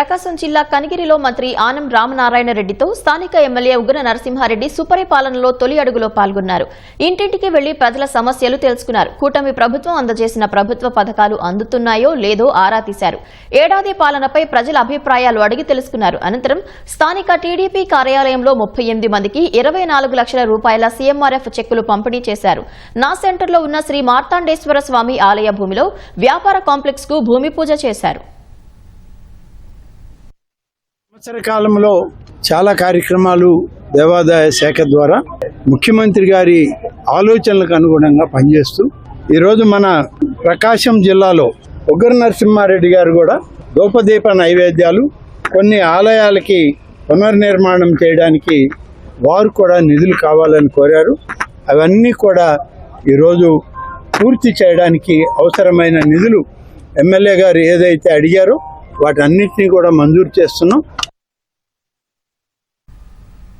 ప్రకాశం జిల్లా కనిగిరిలో మంత్రి ఆనం రామనారాయణ రెడ్డితో స్థానిక ఎమ్మెల్యే ఉగ్ర నరసింహారెడ్డి సుపరిపాలనలో తొలి అడుగులో పాల్గొన్నారు. ఇంటింటికి వెళ్ళి ప్రజల సమస్యలు తెలుసుకున్నారు. కూటమి ప్రభుత్వం అందజేసిన ప్రభుత్వ పథకాలు అందుతున్నాయో లేదో ఆరా తీశారు. ఏడాది పాలనపై ప్రజల అభిప్రాయాలు అడిగి తెలుసుకున్నారు. అనంతరం స్థానిక టీడీపీ కార్యాలయంలో ముప్పై ఎనిమిది మందికి ఇరవై నాలుగు లక్షల రూపాయల సీఎంఆర్ఎఫ్ చెక్కులు పంపిణీ చేశారు. నా సెంటర్లో ఉన్న శ్రీ మార్తాండేశ్వర స్వామి ఆలయ భూమిలో వ్యాపార కాంప్లెక్స్కు భూమి పూజ చేశారు. సంవత్సర కాలంలో చాలా కార్యక్రమాలు దేవాదాయ శాఖ ద్వారా ముఖ్యమంత్రి గారి ఆలోచనలకు అనుగుణంగా పనిచేస్తూ ఈరోజు మన ప్రకాశం జిల్లాలో ఉగ్ర నరసింహారెడ్డి గారు కూడా దూపదీప నైవేద్యాలు కొన్ని ఆలయాలకి పునర్నిర్మాణం చేయడానికి వారు కూడా నిధులు కావాలని కోరారు. అవన్నీ కూడా ఈరోజు పూర్తి చేయడానికి అవసరమైన నిధులు ఎమ్మెల్యే గారు ఏదైతే అడిగారో వాటన్నిటినీ కూడా మంజూరు చేస్తున్నాం.